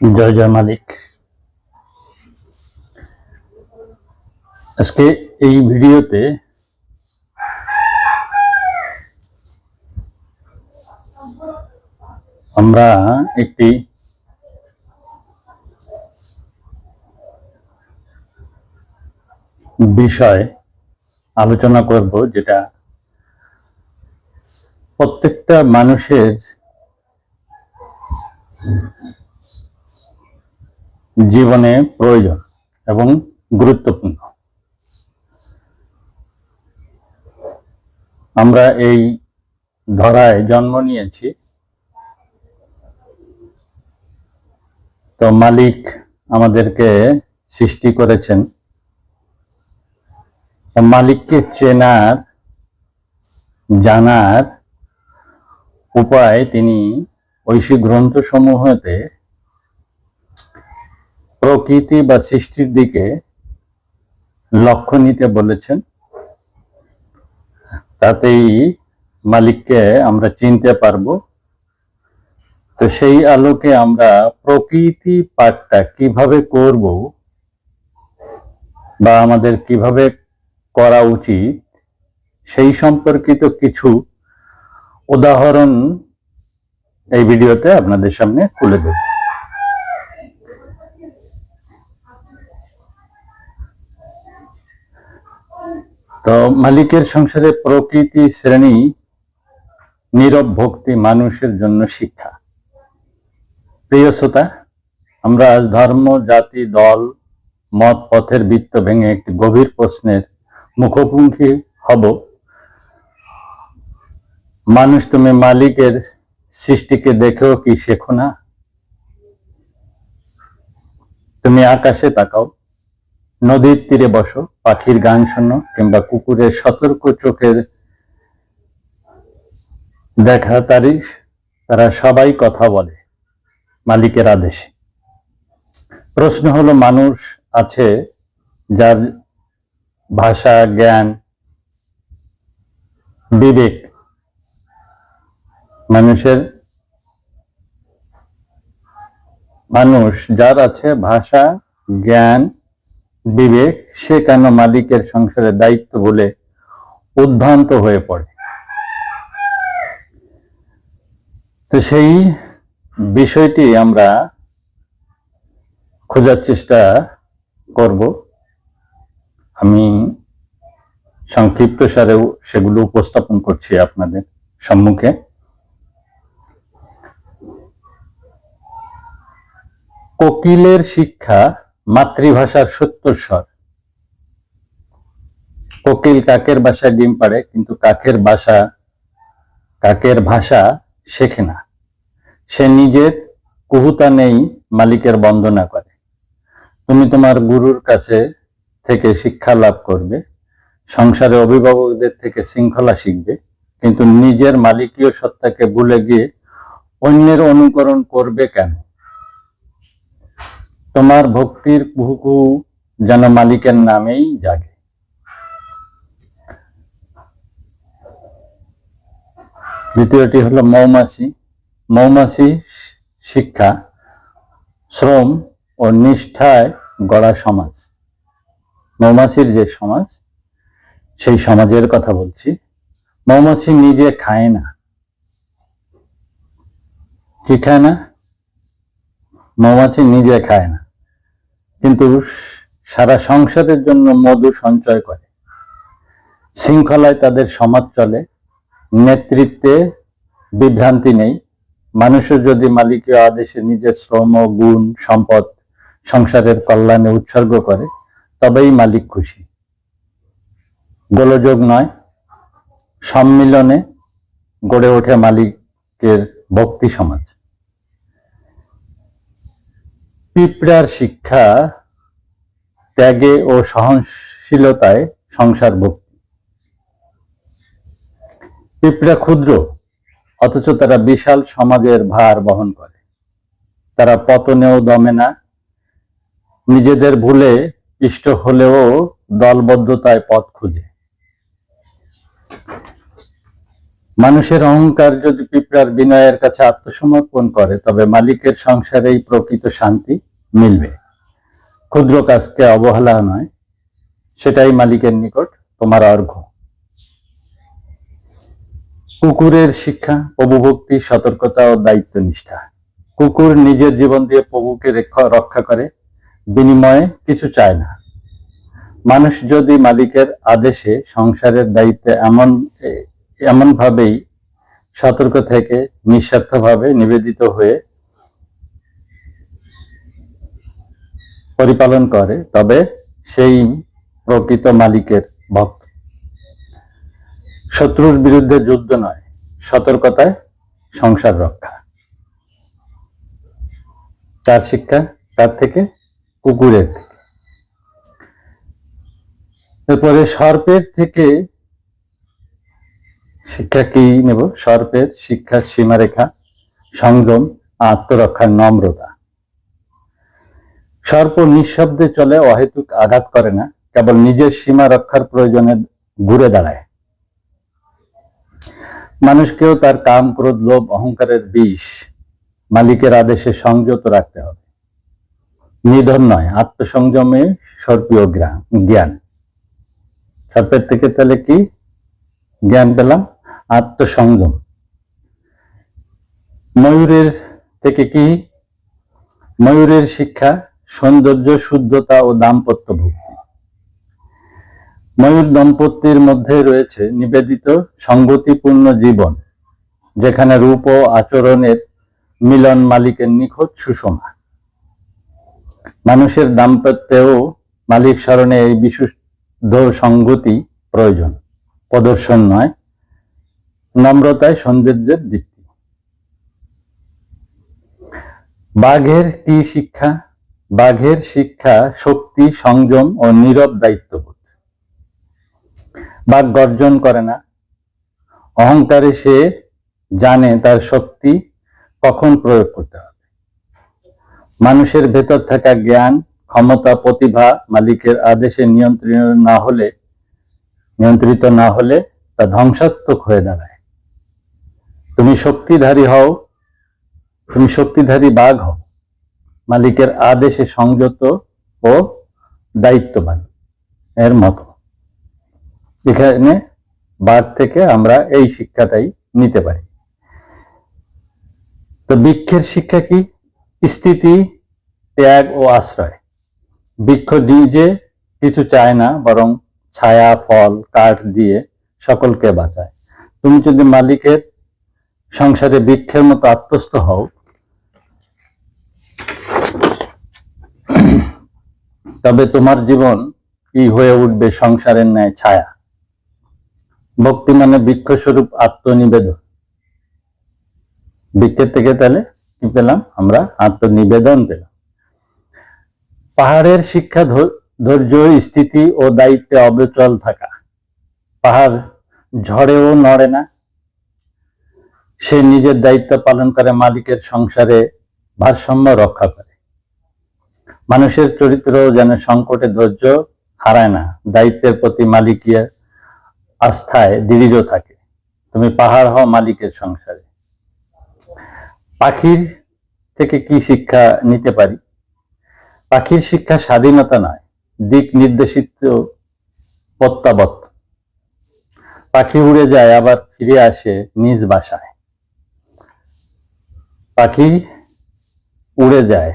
জয় জয় মালিক। আজকে এই ভিডিওতে আমরা একটি বিষয় আলোচনা করব যেটা প্রত্যেকটা মানুষের জীবনে প্রয়োজন এবং গুরুত্বপূর্ণ। আমরা এই ধরায় জন্ম নিয়েছি। তো মালিক আমাদেরকে সৃষ্টি করেছেন। মালিককে চেনার, জানার উপায় তিনি ঐশী গ্রন্থসমূহতে প্রকৃতি বা সৃষ্টির দিকে লক্ষ্য নিতে বলেছেন। তাতেই মালিককে আমরা চিনতে পারব। তো সেই আলোকে আমরা প্রকৃতি পাঠটা কীভাবে করব বা আমাদের কীভাবে করা উচিত, সেই সম্পর্কিত কিছু উদাহরণ এই ভিডিওতে আপনাদের সামনে তুলে দেব তো মালিকের সংসারে প্রকৃতি শ্রেণি, নীরব ভক্তি মানুষের জন্য শিক্ষা। প্রিয় শ্রোতা, আমরা আজ ধর্ম, জাতি, দল, মত, পথের বৃত্ত ভেঙে একটি গভীর প্রশ্নের মুখোমুখি হব। মানুষ তুমি মালিকের সৃষ্টিকে দেখেও কি শেখো না? তুমি আকাশে তাকাও। নদীর তীরে বসো, পাখির গান শোনো কিংবা কুকুরের সতর্ক চোখের দেখা তারি, তারা সবাই কথা বলে মালিকের আদেশে। প্রশ্ন হলো, মানুষ আছে যার ভাষা, জ্ঞান, বিবেক মানুষের, মানুষ যার আছে ভাষা, জ্ঞান বিবেক সে কেন মালিকের সংসারের দায়িত্ব বলে উদ্ভ্রান্ত হয়ে পড়ে। তো সেই বিষয়টি আমরা খোঁজার চেষ্টা করব। আমি সংক্ষিপ্ত সারেও সেগুলো উপস্থাপন করছি আপনাদের সম্মুখে। কোকিলের শিক্ষা মাতৃভাষার সত্যস্বর কোকিল কাকের বাসায় ডিম পাড়ে, কিন্তু কাকের বাসা, কাকের ভাষা শেখে না। সে নিজের কুহুতা নেই মালিকের বন্দনা করে। তুমি তোমার গুরুর কাছে থেকে শিক্ষা লাভ করবে, সংসারে অভিভাবকদের থেকে শৃঙ্খলা শিখবে, কিন্তু নিজের মালিকীয় সত্তাকে ভুলে গিয়ে অন্যের অনুকরণ করবে কেন? তোমার ভক্তির কুহুকু যেন মালিকের নামেই জাগে। দ্বিতীয়টি হলো মৌমাছি। মৌমাছি শিক্ষা, শ্রম ও নিষ্ঠায় গড়া সমাজ। মৌমাছির যে সমাজ, সেই সমাজের কথা বলছি। মৌমাছি নিজে খায় না। কি খায় না? মৌমাছি নিজে খায় না। কিন্তু সারা সংসারের জন্য মধু সঞ্চয় করে। শৃঙ্খলায় তাদের সমাজ চলে, নেতৃত্বে বিভ্রান্তি নেই। মানুষের যদি মালিকীয় আদেশে নিজের শ্রম, গুণ, সম্পদ সংসারের কল্যাণে উৎসর্গ করে, তবেই মালিক খুশি। গোলযোগ নয়, সম্মিলনে গড়ে ওঠে মালিকের ভক্তি সমাজ। পিঁপড়ার শিক্ষা ত্যাগে ও সহনশীলতায় সংসার ভক্তি। পিঁপড়া ক্ষুদ্র, অথচ তারা বিশাল সমাজের ভার বহন করে। তারা পতনেও দমে না। নিজেদের ভুলে ইষ্ট হলেও দলবদ্ধতায় পথ খুঁজে। মানুষের অহংকার যদি পিঁপড়ার বিনয়ের কাছে আত্মসমর্পণ করে, তবে মালিকের সংসারেই প্রকৃত শান্তি মিলবে। ক্ষুদ্র কাজকে অবহেলা নয়, সেটাই মালিকের নিকট তোমার অর্ঘ্য। কুকুরের শিক্ষা, প্রভুভক্তি, সতর্কতা ও দায়িত্ব নিষ্ঠা কুকুর নিজের জীবন দিয়ে প্রভুকে রক্ষা করে, বিনিময়ে কিছু চায় না। মানুষ যদি মালিকের আদেশে সংসারের দায়িত্বে এমন এমন ভাবেই সতর্ক থেকে, নিঃস্বার্থভাবে নিবেদিত হয়ে পরিপালন করে, তবে সেই প্রকৃত মালিকের ভক্ত। শত্রুর বিরুদ্ধে যুদ্ধ নয়, সতর্কতায় সংসার রক্ষা। তার শিক্ষা তার থেকে, কুকুরের থেকে। এরপরে সর্পের থেকে শিক্ষা কি নেব? সর্পের শিক্ষার সীমারেখা সংযম আত্মরক্ষার নম্রতা। সর্প নিঃশব্দে চলে, অহেতুক আঘাত করে না, কেবল নিজের সীমা রক্ষার প্রয়োজনে ঘুরে দাঁড়ায়। মানুষকেও তার কাম, ক্রোধ, লোভ, অহংকারের বিষ মালিকের আদেশে সংযত রাখতে হবে। নিধন নয়, আত্মসংযমে সর্পীয় জ্ঞান। সর্পের থেকে তাহলে কি জ্ঞান পেলাম? আত্মসংযম। ময়ূরের থেকে কি? ময়ূরের শিক্ষা সৌন্দর্য, শুদ্ধতা ও দাম্পত্য ভক্তি ময়ূর দম্পতির মধ্যে রয়েছে নিবেদিত, সংগতিপূর্ণ জীবন, যেখানে রূপ ও আচরণের মিলন মালিকের নিখোঁজ সুষমা। মানুষের দাম্পত্যেও মালিক স্মরণে এই বিশুদ্ধ সংগতি প্রয়োজন। প্রদর্শন নয় নম্রতায় সৌন্দর্যের দীপ্তি বাঘের কি শিক্ষা? বাঘের শিক্ষা শক্তি, সংযম ও নীরব দায়িত্ববোধ। বাঘ গর্জন করে না। অহংকারে সে জানে তার শক্তি কখন প্রয়োগ করতে হবে। মানুষের ভেতর থাকা জ্ঞান, ক্ষমতা, প্রতিভা, মালিকের আদেশে নিয়ন্ত্রণ না হলে, নিয়ন্ত্রিত না হলে তা ধ্বংসাত্মক হয়ে দাঁড়ায়। তুমি শক্তিধারী হও, তুমি শক্তিধারী বাঘ হও। মালিকের আদেশে সংযত ও দায়িত্ববান এর মতো। এখানে বাঘ থেকে আমরা এই শিক্ষাটাই নিতে পারি। তো বৃক্ষের শিক্ষা কি? স্থিতি, ত্যাগ ও আশ্রয়। বৃক্ষ নিজে কিছু চায় না, বরং ছায়া, ফল, কাঠ দিয়ে সকলকে বাঁচায়। তুমি যদি মালিকের সংসারে বৃক্ষের মতো আত্মস্থ হও। তবে তোমার জীবন কি হয়ে উঠবে সংসারের ন্যায় ছায়া? ভক্তি মানে বৃক্ষস্বরূপ আত্মনিবেদন। বৃক্ষের থেকে তাহলে কি পেলাম? আমরা আত্মনিবেদন পেলাম। পাহাড়ের শিক্ষা ধৈর্য, স্থিতি ও দায়িত্বে অবিচল থাকা। পাহাড় ঝড়েও নড়ে না। সে নিজের দায়িত্ব পালন করে মালিকের সংসারে ভারসাম্য রক্ষা করে। মানুষের চরিত্র যেন সংকটে ধৈর্য হারায় না, দায়িত্বের প্রতি মালিকের আস্থায় দৃঢ় থাকে। তুমি পাহাড় হও মালিকের সংসারে। পাখির থেকে কি শিক্ষা নিতে পারি? পাখির শিক্ষা স্বাধীনতা নয়, দিক নির্দেশিত প্রত্যাবর্ত পাখি উড়ে যায়, আবার ফিরে আসে নিজ বাসায়। পাখি উড়ে যায়।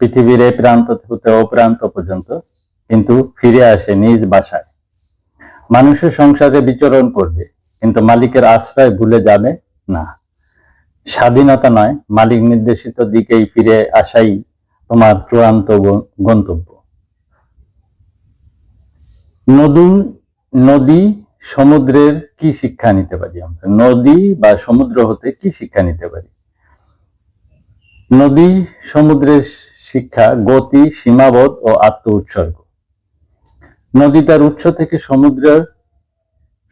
পৃথিবীর এই প্রান্ত হতে ও প্রান্ত পর্যন্ত কিন্তু ফিরে আসে নিজ বাসায়। মানুষের সংসারে বিচরণ করবে, কিন্তু মালিকের আশ্রয় ভুলে যাবে না। স্বাধীনতা নয়, মালিক নির্দেশিত দিকেই ফিরে আসাই তোমার চূড়ান্ত গন্তব্য। নদী নদী সমুদ্রের কি শিক্ষা নিতে পারি আমরা? নদী বা সমুদ্র হতে কি শিক্ষা নিতে পারি? নদী, সমুদ্রের শিক্ষা, গতি সীমাবোধ ও আত্ম উৎসর্গ নদী তার উৎস থেকে সমুদ্র,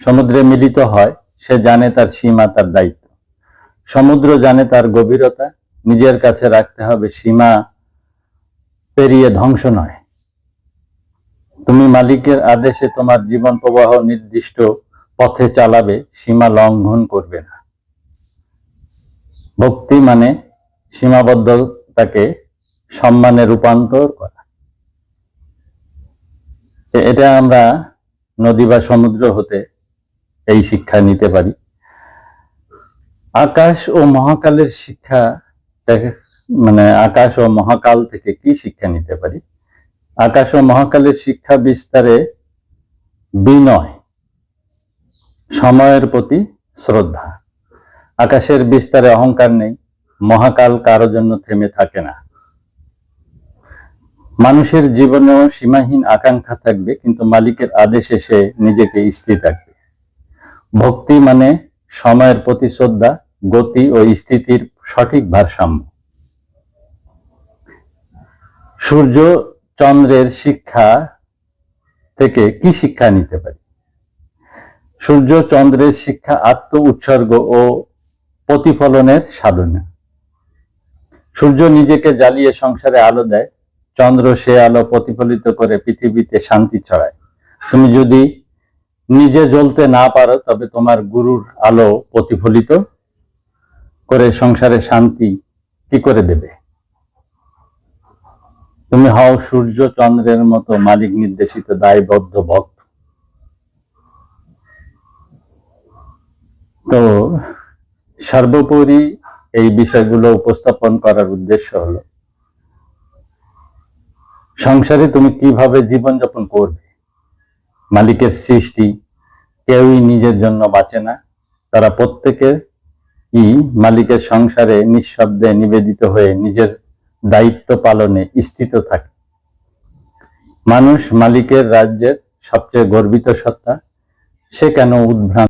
সমুদ্রে মিলিত হয়, সে জানে তার সীমা, তার দায়িত্ব। সমুদ্র জানে তার গভীরতা, নিজের কাছে রাখতে হবে সীমা, পেরিয়ে ধ্বংস নয়। তুমি মালিকের আদেশে তোমার জীবন প্রবাহ নির্দিষ্ট পথে চালাবে, সীমা লঙ্ঘন করবে না। ভক্তি মানে সীমাবদ্ধতাকে সম্মানে রূপান্তর করা। এটা আমরা নদী বা সমুদ্র হতে এই শিক্ষা নিতে পারি। আকাশ ও মহাকালের শিক্ষা মানে আকাশ ও মহাকাল থেকে কি শিক্ষা নিতে পারি? আকাশ ও মহাকালের শিক্ষা বিস্তারে বিনয়, সময়ের প্রতি শ্রদ্ধা। আকাশের বিস্তারে অহংকার নেই মহাকাল কারও জন্য থেমে থাকে না। মানুষের জীবনেও সীমাহীন আকাঙ্ক্ষা থাকবে, কিন্তু মালিকের আদেশে সে নিজেকে স্থির রাখবে। ভক্তি মানে সময়ের প্রতি শ্রদ্ধা, গতি ও স্থিতির সঠিক ভারসাম্য। সূর্য চন্দ্রের শিক্ষা থেকে কি শিক্ষা নিতে পারি? সূর্য চন্দ্রের শিক্ষা আত্ম উৎসর্গ ও প্রতিফলনের সাধনা। সূর্য নিজেকে জ্বালিয়ে সংসারে আলো দেয়, চন্দ্র সে আলো প্রতিফলিত করে পৃথিবীতে শান্তি ছড়ায়। তুমি যদি নিজে জ্বলতে না পারো, তবে তোমার গুরুর আলো প্রতিফলিত করে সংসারে শান্তি কি করে দেবে? তুমি হও সূর্য চন্দ্রের মতো মালিক, নির্দেশিত দায়বদ্ধ ভক্ত। তো সর্বোপরি এই বিষয়গুলো উপস্থাপন করার উদ্দেশ্য হলো, সংসারে তুমি কীভাবে জীবনযাপন করবে? মালিকের সৃষ্টি কেউই নিজের জন্য বাঁচে না। তারা প্রত্যেকের ই মালিকের সংসারে নিঃশব্দে নিবেদিত হয়ে নিজের দায়িত্ব পালনে স্থিত থাকে। মানুষ মালিকের রাজ্যের সবচেয়ে গর্বিত সত্তা, সে কেন উদ্ভ্রান্ত